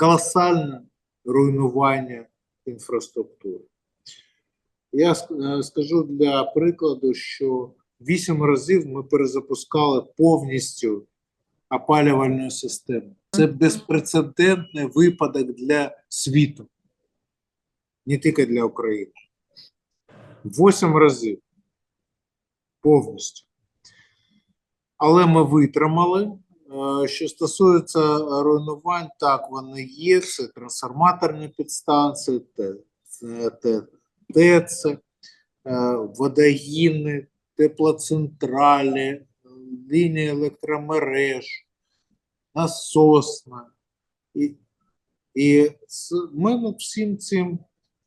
колосальне руйнування інфраструктури. Я е, скажу для прикладу, що вісім разів ми перезапускали повністю опалювальну систему. Це безпрецедентний випадок для світу, не тільки для України. Восім разів повністю. Але ми витримали. Е, Що стосується руйнувань, так вони є. Це трансформаторні підстанції, те- ТЕЦ, е, водогіни, теплоцентралі, е, лінії електромереж, насосна. І, і ми над всім цим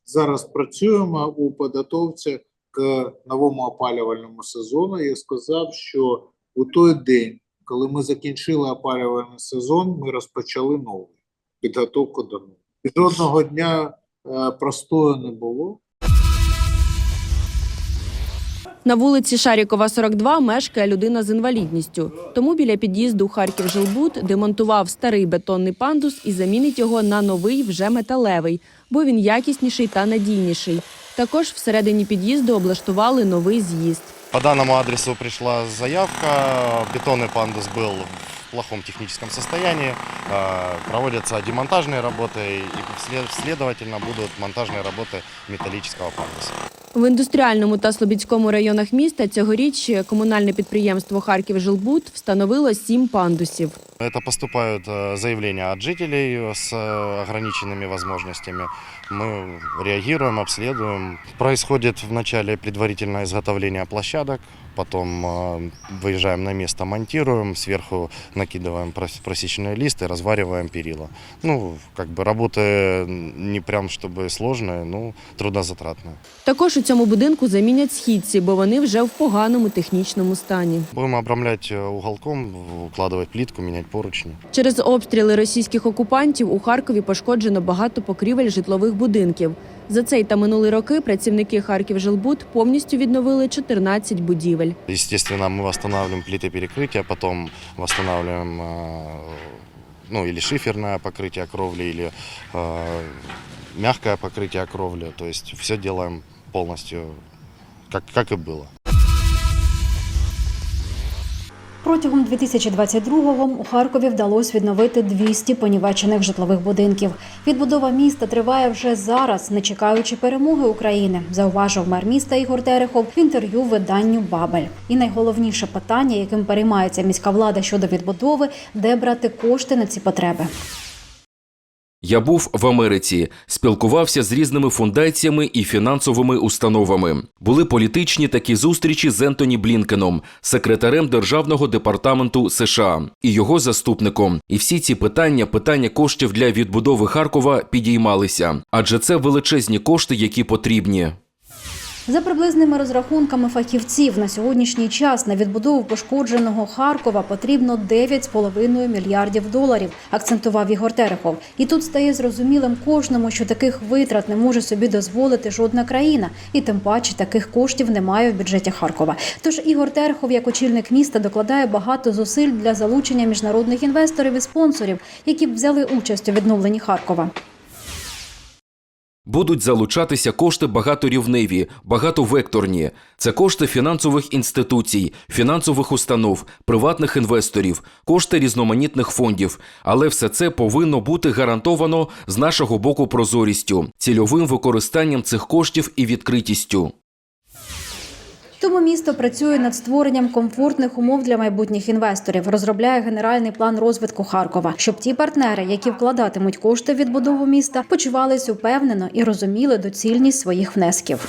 зараз працюємо у підготовці к новому опалювальному сезону. Я сказав, що у той день, коли ми закінчили опалювальний сезон, ми розпочали новий підготовку до нового. Жодного дня е, простою не було. На вулиці Шарікова, 42, мешкає людина з інвалідністю. Тому біля під'їзду Харків Жилбуд демонтував старий бетонний пандус і замінить його на новий вже металевий, бо він якісніший та надійніший. Також всередині під'їзду облаштували новий з'їзд. По данному адресу пришла заявка. Бетонный пандус был в плохом техническом состоянии. Э, Проводятся демонтажные работы и вслед- следовательно будут монтажные работы металлического пандуса. В індустріальному та Слобідському районах міста цьогоріч комунальне підприємство Харків Жилбуд встановило сім пандусів. Это поступают э, заявления от жителей с э, ограниченными возможностями. Мы реагируем, обследуем. Происходит вначале предварительное изготовление площадок, потом э, выезжаем на место, монтируем, сверху накидываем прос- просечные листы, развариваем перила. Ну, как бы работы не прям чтобы сложные, но трудозатратные. Також у цьому будинку замінять східці, бо вони вже в поганому технічному стані. Будем обрамлять э, уголком, укладывать плитку, менять поручни. Через обстріли російських окупантів у Харкові пошкоджено багато покрівель житлових будинків. За цей та минулі роки працівники Харків Жилбуд повністю відновили 14 будівель. Естественно, мы восстанавливаем плиты перекрытия, потом восстанавливаем э, ну, или шиферное покрытие кровли, или э, мягкое покрытие кровли. То есть все делаем полностью, как, как и было. Протягом 2022-го у Харкові вдалося відновити 200 понівечених житлових будинків. Відбудова міста триває вже зараз, не чекаючи перемоги України, зауважив мер міста Ігор Терехов в інтерв'ю виданню Бабель. І найголовніше питання, яким переймається міська влада щодо відбудови, де брати кошти на ці потреби. Я був в Америці, спілкувався з різними фундаціями і фінансовими установами. Були політичні такі зустрічі з Ентоні Блінкеном, секретарем Державного департаменту США і його заступником. І всі ці питання, питання коштів для відбудови Харкова підіймалися, адже це величезні кошти, які потрібні. За приблизними розрахунками фахівців на сьогоднішній час на відбудову пошкодженого Харкова потрібно 9,5 мільярдів доларів, акцентував Ігор Терехов. І тут стає зрозумілим кожному, що таких витрат не може собі дозволити жодна країна, і тим паче таких коштів немає в бюджеті Харкова. Тож Ігор Терехов, як очільник міста, докладає багато зусиль для залучення міжнародних інвесторів і спонсорів, які б взяли участь у відновленні Харкова. Будуть залучатися кошти багаторівневі, багатовекторні. Це кошти фінансових інституцій, фінансових установ, приватних інвесторів, кошти різноманітних фондів. Але все це повинно бути гарантовано з нашого боку прозорістю, цільовим використанням цих коштів і відкритістю. Тому місто працює над створенням комфортних умов для майбутніх інвесторів, розробляє генеральний план розвитку Харкова, щоб ті партнери, які вкладатимуть кошти в відбудову міста, почувались упевнено і розуміли доцільність своїх внесків.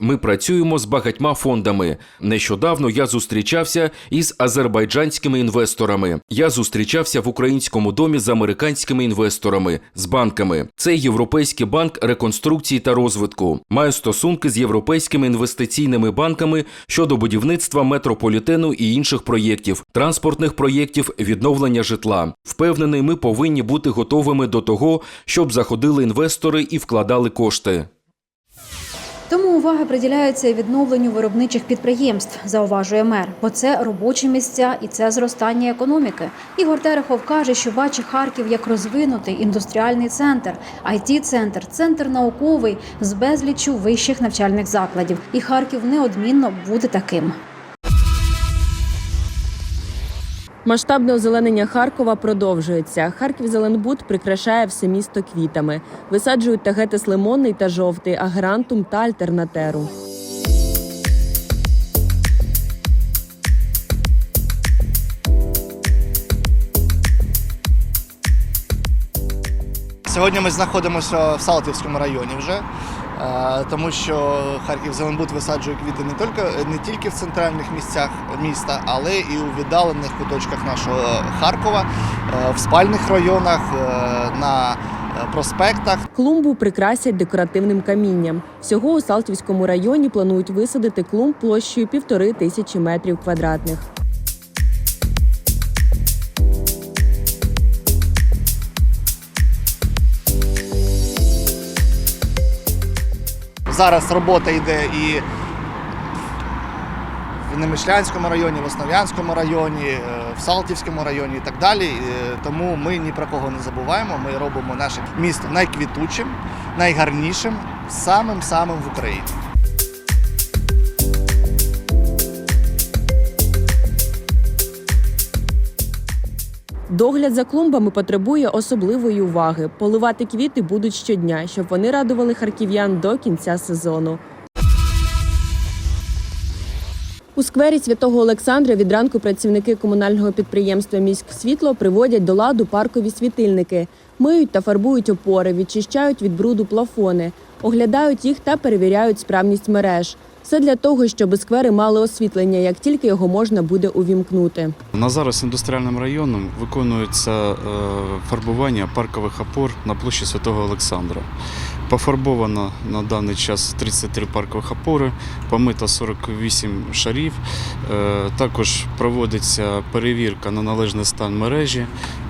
Ми працюємо з багатьма фондами. Нещодавно я зустрічався із азербайджанськими інвесторами. Я зустрічався в українському домі з американськими інвесторами, з банками. Це Європейський банк реконструкції та розвитку. Маю стосунки з європейськими інвестиційними банками щодо будівництва метрополітену і інших проєктів, транспортних проєктів, відновлення житла. Впевнений, ми повинні бути готовими до того, щоб заходили інвестори і вкладали кошти. Тому увага приділяється відновленню виробничих підприємств, зауважує мер, бо це робочі місця і це зростання економіки. Ігор Терехов каже, що бачить Харків як розвинутий індустріальний центр, it центр центр науковий з безліччю вищих навчальних закладів. І Харків неодмінно буде таким. Масштабне озеленення Харкова продовжується. Харків Зеленбуд прикрашає все місто квітами. Висаджують тагетис лимонний та жовтий, агрантум та альтернатеру. Сьогодні ми знаходимося в Салтівському районі вже, тому що Харків Зеленбуд висаджує квіти не тільки, не тільки в центральних місцях міста, але і у віддалених куточках нашого Харкова, е, в спальних районах, е, на проспектах. Клумбу прикрасять декоративним камінням. Всього у Салтівському районі планують висадити клумб площею півтори тисячі метрів квадратних. Зараз робота йде і в Немишлянському районі, в Основ'янському районі, е, в Салтівському районі і так далі. Е, Тому ми ні про кого не забуваємо. Ми робимо наше місто найквітучим, найгарнішим, самим самим в Україні. Догляд за клумбами потребує особливої уваги. Поливати квіти будуть щодня, щоб вони радували харків'ян до кінця сезону. У сквері святого Олександра від ранку працівники комунального підприємства «Міськсвітло» приводять до ладу паркові світильники, миють та фарбують опори, відчищають від бруду плафони, оглядають їх та перевіряють справність мереж. Все для того, щоб сквери мали освітлення, як тільки його можна буде увімкнути. На зараз індустріальним районом виконується е, фарбування паркових опор на площі Святого Олександра. Пофарбовано на даний час 33 паркових опори, помито 48 шарів. Е, Також проводиться перевірка на належний стан мережі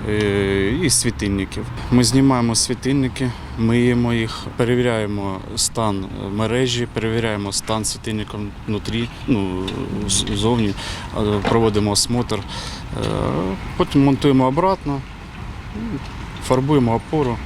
е, і світильників. Ми знімаємо світильники, миємо їх, перевіряємо стан мережі, перевіряємо стан світильника внутрі, ну, ззовні, е, проводимо осмотр. Е, Потім монтуємо обратно, фарбуємо опору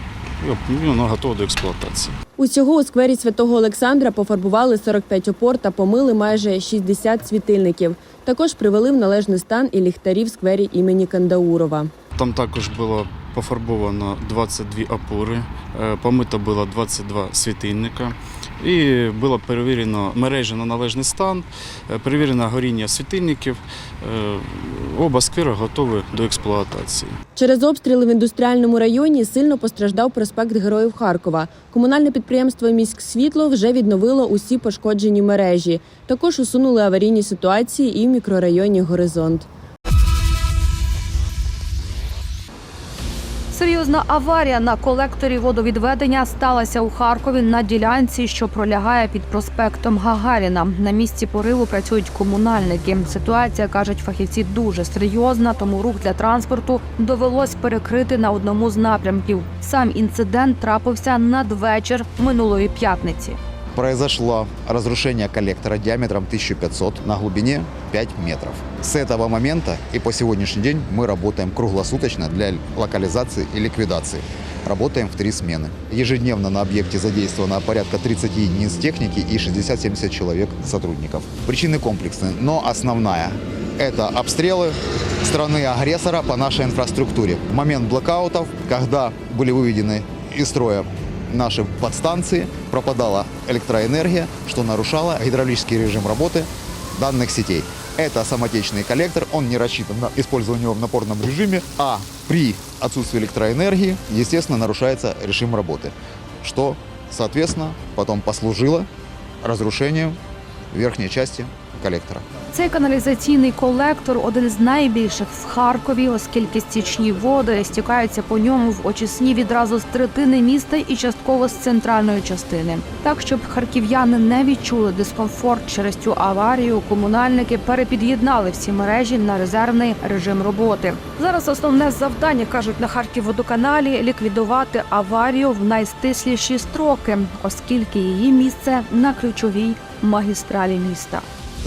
і воно готове до експлуатації. Усього у сквері святого Олександра пофарбували 45 опор та помили майже 60 світильників. Також привели в належний стан і ліхтарі в сквері імені Кандаурова. Там також було пофарбовано 22 опори, е, помито було 22 світильника. І було перевірено мережі на належний стан, е, перевірено горіння світильників. Е, Оба сквери готові до експлуатації. Через обстріли в індустріальному районі сильно постраждав проспект Героїв Харкова. Комунальне підприємство «Міськсвітло» вже відновило усі пошкоджені мережі. Також усунули аварійні ситуації і в мікрорайоні Горизонт. Серйозна аварія на колекторі водовідведення сталася у Харкові на ділянці, що пролягає під проспектом Гагаріна. На місці пориву працюють комунальники. Ситуація кажуть фахівці дуже серйозна, тому рух для транспорту довелось перекрити на одному з напрямків. Сам інцидент трапився надвечір минулої п'ятниці. Произошло разрушение коллектора диаметром 1500 на глубине 5 метров. С этого момента и по сегодняшний день мы работаем круглосуточно для локализации и ликвидации. Работаем в три смены. Ежедневно на объекте задействовано порядка 30 единиц техники и 60-70 человек сотрудников. Причины комплексные, но основная – это обстрелы страны-агрессора по нашей инфраструктуре. В момент блокаутов, когда были выведены из строя наши подстанции, пропадала электроэнергия, что нарушало гидравлический режим работы данных сетей. Это самотечный коллектор, он не рассчитан на использование его в напорном режиме, а при отсутствии электроэнергии, естественно, нарушается режим работы, что, соответственно, потом послужило разрушению верхней части коллектора. Цей каналізаційний колектор один з найбільших в Харкові, оскільки стічні води стікаються по ньому в очисні відразу з третини міста і частково з центральної частини. Так, щоб харків'яни не відчули дискомфорт через цю аварію, комунальники перепід'єднали всі мережі на резервний режим роботи. Зараз основне завдання кажуть на Харківводоканалі ліквідувати аварію в найстисліші строки, оскільки її місце на ключовій магістралі міста.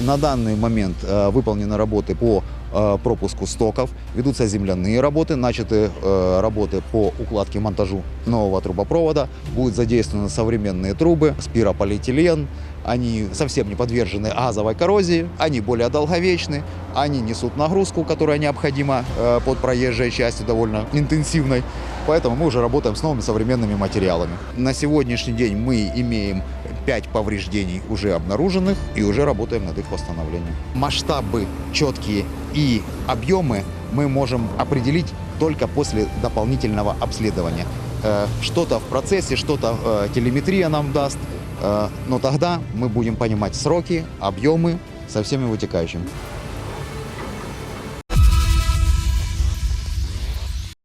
На данный момент э, выполнены работы по э, пропуску стоков, ведутся земляные работы, начаты э, работы по укладке монтажу нового трубопровода, будут задействованы современные трубы, спирополиэтилен, они совсем не подвержены газовой коррозии, они более долговечны, они несут нагрузку, которая необходима под проезжей частью довольно интенсивной, поэтому мы уже работаем с новыми современными материалами. На сегодняшний день мы имеем 5 повреждений уже обнаруженных и уже работаем над их восстановлением. Масштабы четкие и объемы мы можем определить только после дополнительного обследования. Э, Что-то в процессе, что-то э, телеметрия нам даст, э, но тогда мы будем понимать сроки, объемы со всеми вытекающими.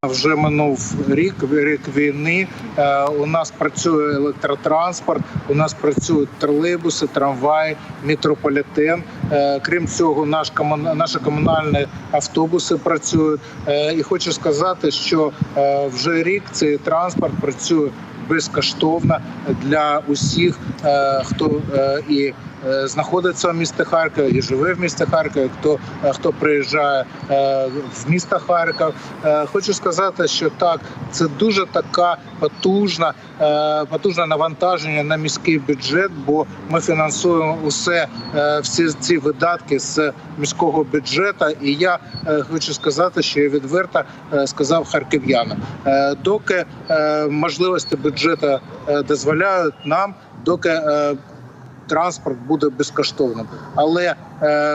Вже минув рік, рік війни. Е, У нас працює електротранспорт, у нас працюють тролейбуси, трамваї, метрополітен. Е, Крім цього, наш наші комунальні автобуси працюють. Е, І хочу сказати, що вже рік цей транспорт працює безкоштовно для усіх, хто і знаходиться в місті Харкові і живе в місті Харкові, хто, е, хто приїжджає е, в місто Харків. Е, Хочу сказати, що так, це дуже така потужна, е, потужне навантаження на міський бюджет, бо ми фінансуємо усе, е, всі ці видатки з міського бюджету. І я е, хочу сказати, що я відверто е, сказав харків'янам, Е, доки е, можливості бюджету е, дозволяють нам, доки е, транспорт буде безкоштовним. Але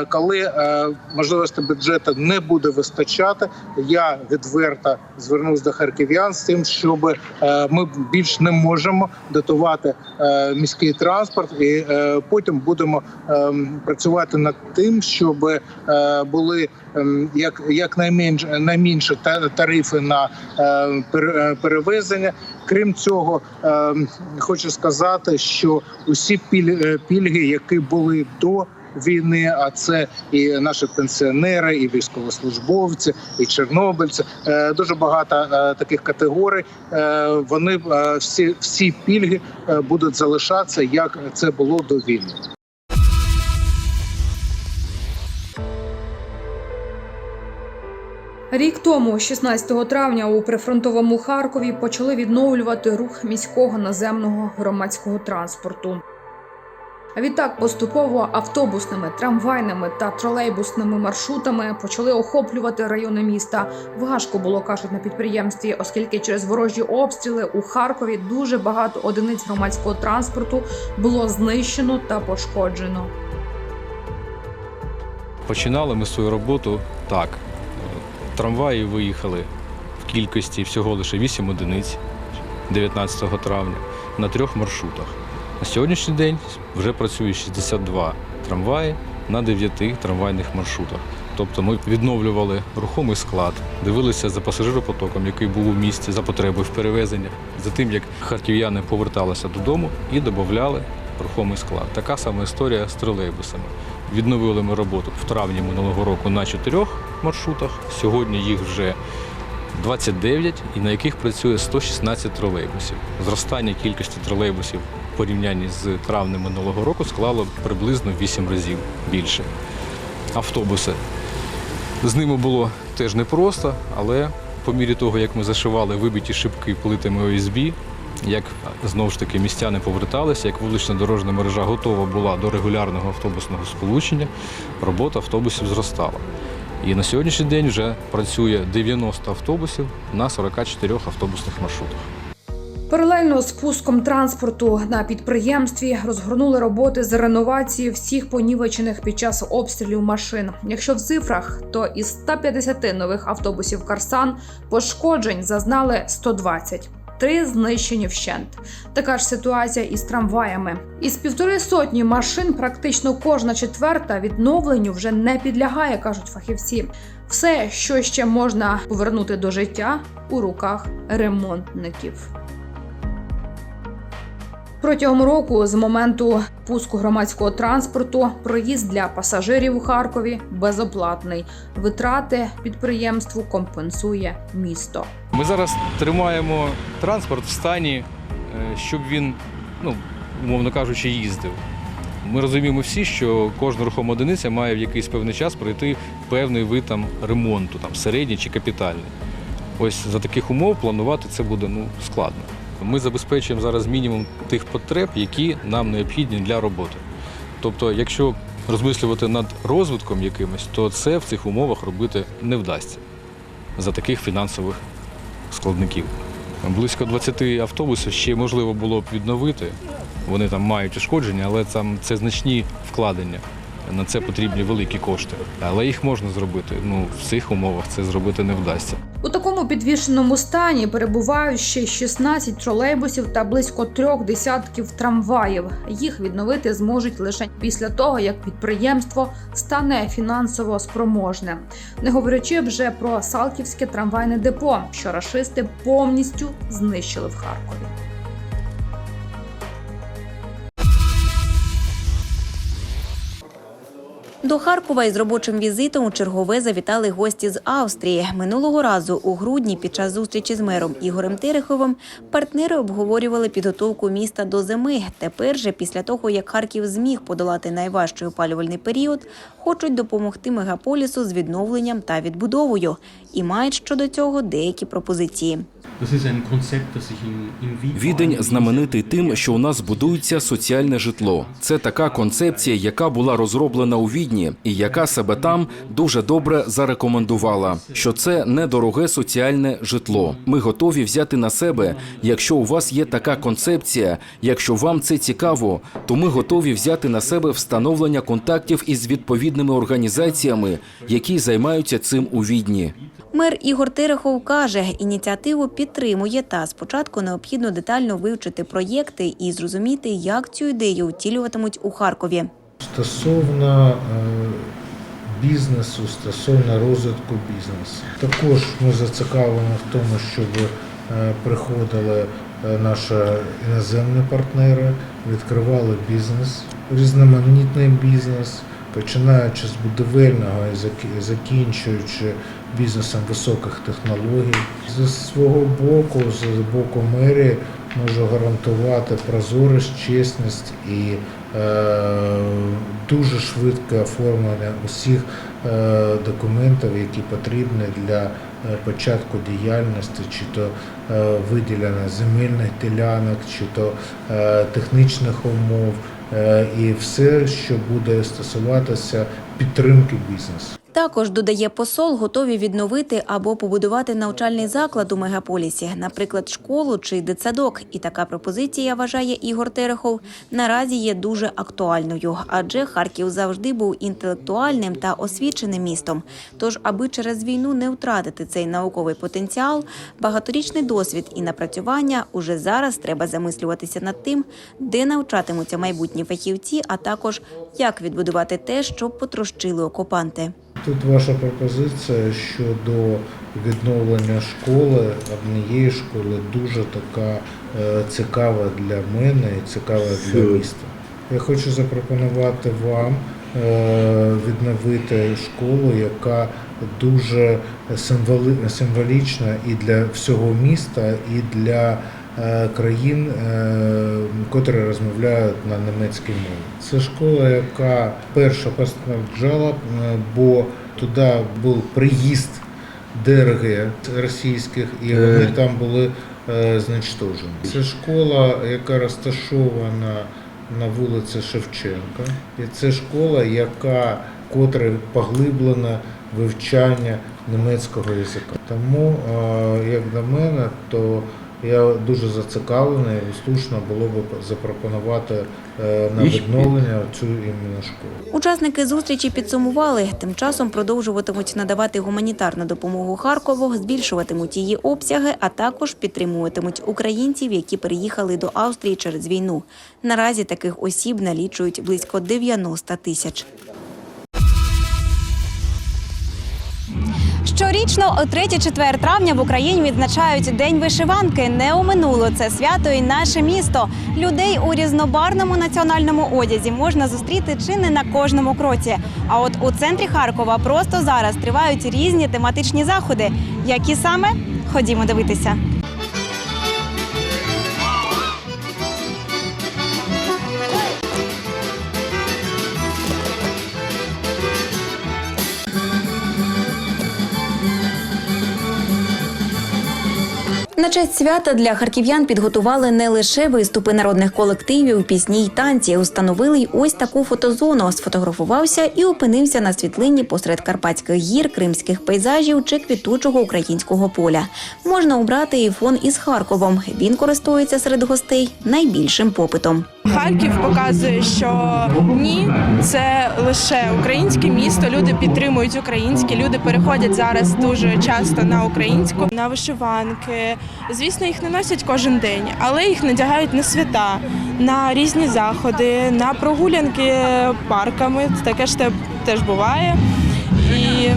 коли е, можливості бюджету не буде вистачати, я відверто звернусь до харків'ян з тим, щоб е, ми більш не можемо дотувати е, міський транспорт, і е, потім будемо е, працювати над тим, щоб е, були ем, як, як найменш, найменші та- тарифи на е, е, перевезення. Крім цього, е, хочу сказати, що усі піль- е, пільги, які були до війни, а це і наші пенсіонери, і військовослужбовці, і чорнобильці. е, Дуже багато е, таких категорій. Е, Вони всі, всі пільги будуть залишатися, як це було до війни. Рік тому, 16 травня, у прифронтовому Харкові почали відновлювати рух міського наземного громадського транспорту. А відтак поступово автобусними, трамвайними та тролейбусними маршрутами почали охоплювати райони міста. Важко було кажуть на підприємстві, оскільки через ворожі обстріли у Харкові дуже багато одиниць громадського транспорту було знищено та пошкоджено. Починали ми свою роботу так. Трамваї виїхали в кількості всього лише 8 одиниць 19 травня на трьох маршрутах. На сьогоднішній день вже працює 62 трамваї на 9 трамвайних маршрутах. Тобто ми відновлювали рухомий склад, дивилися за пасажиропотоком, який був у місті, за потребою в перевезення, за тим, як харків'яни поверталися додому і додавали рухомий склад. Така сама історія з тролейбусами. Відновили ми роботу в травні минулого року на чотирьох маршрутах. Сьогодні їх вже 29, і на яких працює 116 тролейбусів. Зростання кількості тролейбусів порівнянні з травнем минулого року склало приблизно в 8 разів більше. Автобуси. З ними було теж непросто, але по мірі того, як ми зашивали вибиті шибки плитами ОСБ, як знову ж таки містяни поверталися, як вулична дорожня мережа готова була до регулярного автобусного сполучення, робота автобусів зростала. І на сьогоднішній день вже працює 90 автобусів на 44 автобусних маршрутах. Паралельно з пуском транспорту на підприємстві розгорнули роботи з реновації всіх понівечених під час обстрілів машин. Якщо в цифрах, то із 150 нових автобусів Карсан пошкоджень зазнали 120. три знищені вщент. Така ж ситуація із трамваями. Із півтори сотні машин практично кожна четверта відновленню вже не підлягає, кажуть фахівці. Все, що ще можна повернути до життя, у руках ремонтників. Протягом року, з моменту пуску громадського транспорту, проїзд для пасажирів у Харкові безоплатний. Витрати підприємству компенсує місто. Ми зараз тримаємо транспорт в стані, е, щоб він, ну, умовно кажучи, їздив. Ми розуміємо всі, що кожна рухома одиниця має в якийсь певний час пройти певний вид там, ремонту, там, середній чи капітальний. Ось за таких умов планувати це буде ну, складно. Ми забезпечуємо зараз мінімум тих потреб, які нам необхідні для роботи. Тобто, якщо розмислювати над розвитком якимось, то це в цих умовах робити не вдасться за таких фінансових складників. Близько 20 автобусів ще можливо було б відновити. Вони там мають ушкодження, але там це значні вкладення. На це потрібні великі кошти. Але їх можна зробити. Ну, в цих умовах це зробити не вдасться. У такому підвішеному стані перебувають ще 16 тролейбусів та близько трьох десятків трамваїв. Їх відновити зможуть лише після того, як підприємство стане фінансово спроможне. Не говорячи вже про Салтівське трамвайне депо, що рашисти повністю знищили в Харкові. До Харкова із робочим візитом у чергове завітали гості з Австрії. Минулого разу у грудні під час зустрічі з мером Ігорем Тереховим партнери обговорювали підготовку міста до зими. Тепер же, після того як Харків зміг подолати найважчий опалювальний період, хочуть допомогти мегаполісу з відновленням та відбудовою і мають щодо цього деякі пропозиції. Відень знаменитий тим, що у нас будується соціальне житло. Це така концепція, яка була розроблена у Відні, і яка себе там дуже добре зарекомендувала. Що це недороге соціальне житло. Ми готові взяти на себе. Якщо у вас є така концепція, якщо вам це цікаво, то ми готові взяти на себе встановлення контактів із відповідними організаціями, які займаються цим у Відні. Мер Ігор Терехов каже, ініціативу підтримує та спочатку необхідно детально вивчити проєкти і зрозуміти, як цю ідею втілюватимуть у Харкові. Стосовно е, бізнесу, стосовно розвитку бізнесу. Також ми зацікавлені в тому, щоб е, приходили е, наші іноземні партнери, відкривали бізнес, різноманітний бізнес, починаючи з будівельного і закі- закінчуючи бізнесом високих технологій. Зі свого боку, з боку мерії, можу гарантувати прозорість, чесність і е, дуже швидке оформлення усіх е, документів, які потрібні для е, початку діяльності, чи то виділення земельних ділянок, чи то технічних умов, і все, що буде стосуватися підтримки бізнесу. Також додає посол, готові відновити або побудувати навчальний заклад у мегаполісі, наприклад, школу чи дитсадок. І така пропозиція, вважає Ігор Терехов, наразі є дуже актуальною, адже Харків завжди був інтелектуальним та освіченим містом. Тож, аби через війну не втратити цей науковий потенціал, багаторічний досвід і напрацювання уже зараз треба замислюватися над тим, де навчатимуться майбутні фахівці, а також як відбудувати те, що потрощили окупанти. Тут ваша пропозиція щодо відновлення школи, однієї школи, дуже така е, цікава для мене і цікава для міста. Я хочу запропонувати вам е, відновити школу, яка дуже символічна і для всього міста, і для країн, е, котрі розмовляють на німецькій мові. Це школа, яка перша постраждала, е, бо туди був приїзд ДРГ російських, і вони там були е, знищені. Це школа, яка розташована на вулиці Шевченка, і це школа, яка котре поглиблена вивчання німецького язика. Тому, е, як на мене, то я дуже зацікавлений і слушно було б запропонувати е, на відновлення цю іменно школу. Учасники зустрічі підсумували, тим часом продовжуватимуть надавати гуманітарну допомогу Харкову, збільшуватимуть її обсяги, а також підтримуватимуть українців, які переїхали до Австрії через війну. Наразі таких осіб налічують близько 90 тисяч. Щорічно о 3-4 травня в Україні відзначають День вишиванки. Не оминуло це свято і наше місто. Людей у різнобарному національному одязі можна зустріти чи не на кожному кроці. А от у центрі Харкова просто зараз тривають різні тематичні заходи. Які саме? Ходімо дивитися. На честь свята для харків'ян підготували не лише виступи народних колективів, пісні й танці. Установили й ось таку фотозону. Сфотографувався і опинився на світлині посеред карпатських гір, кримських пейзажів чи квітучого українського поля. Можна обрати і фон із Харковом. Він користується серед гостей найбільшим попитом. Харків показує, що ні, це лише українське місто. Люди підтримують українське. Люди переходять зараз дуже часто на українську, на вишиванки. Звісно, їх не носять кожен день, але їх надягають на свята, на різні заходи, на прогулянки парками. Таке ж теж буває, і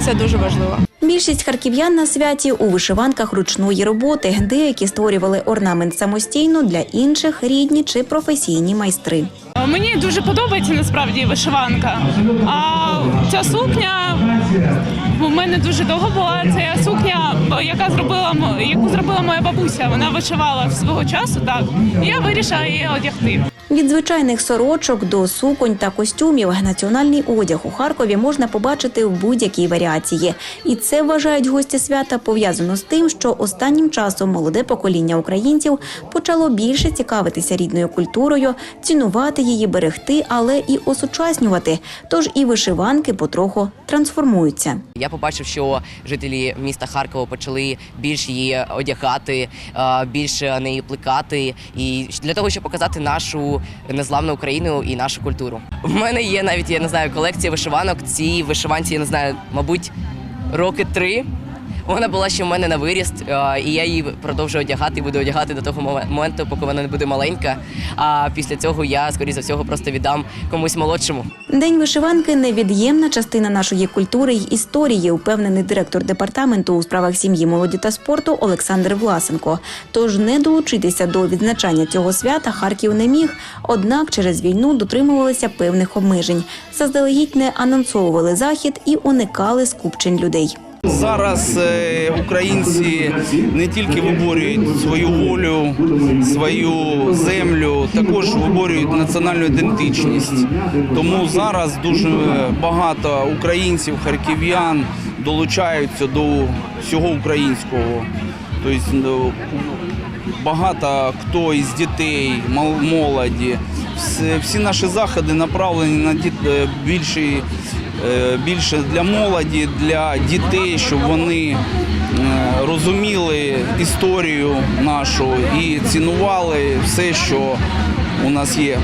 це дуже важливо. Більшість харків'ян на святі у вишиванках ручної роботи. Деякі створювали орнамент самостійно, для інших рідні чи професійні майстри. Мені дуже подобається насправді вишиванка. А ця сукня у мене дуже довго була. Це сукня, яка зробила яку зробила моя бабуся. Вона вишивала свого часу. Так я вирішила її одягти. Від звичайних сорочок до суконь та костюмів національний одяг у Харкові можна побачити в будь-якій варіації. І це вважають гості свята пов'язано з тим, що останнім часом молоде покоління українців почало більше цікавитися рідною культурою, цінувати її, берегти, але і осучаснювати. Тож і вишиванки потроху трансформуються. Я побачив, що жителі міста Харкова почали більш її одягати, більше неї плекати, і для того, щоб показати нашу незламну Україну і нашу культуру. У мене є навіть я не знаю колекція вишиванок. Ці вишиванці я не знаю, мабуть, роки три. Вона була ще в мене на виріст, е, і я її продовжую одягати буду одягати до того моменту, поки вона не буде маленька. А після цього я, скоріше за всього, просто віддам комусь молодшому. День вишиванки невід'ємна частина нашої культури й історії, упевнений директор департаменту у справах сім'ї, молоді та спорту Олександр Власенко. Тож не долучитися до відзначання цього свята Харків не міг. Однак через війну дотримувалися певних обмежень. Заздалегідь не анонсовували захід і уникали скупчень людей. Зараз е, українці не тільки виборюють свою волю, свою землю, також виборюють національну ідентичність. Тому зараз дуже багато українців, харків'ян долучаються до всього українського. Тобто ну, багато хто із дітей, мол- молоді. Всі, наші заходи направлені на е, більший більше для молоді, для дітей, щоб вони е, розуміли історію нашу і цінували все, що у нас є.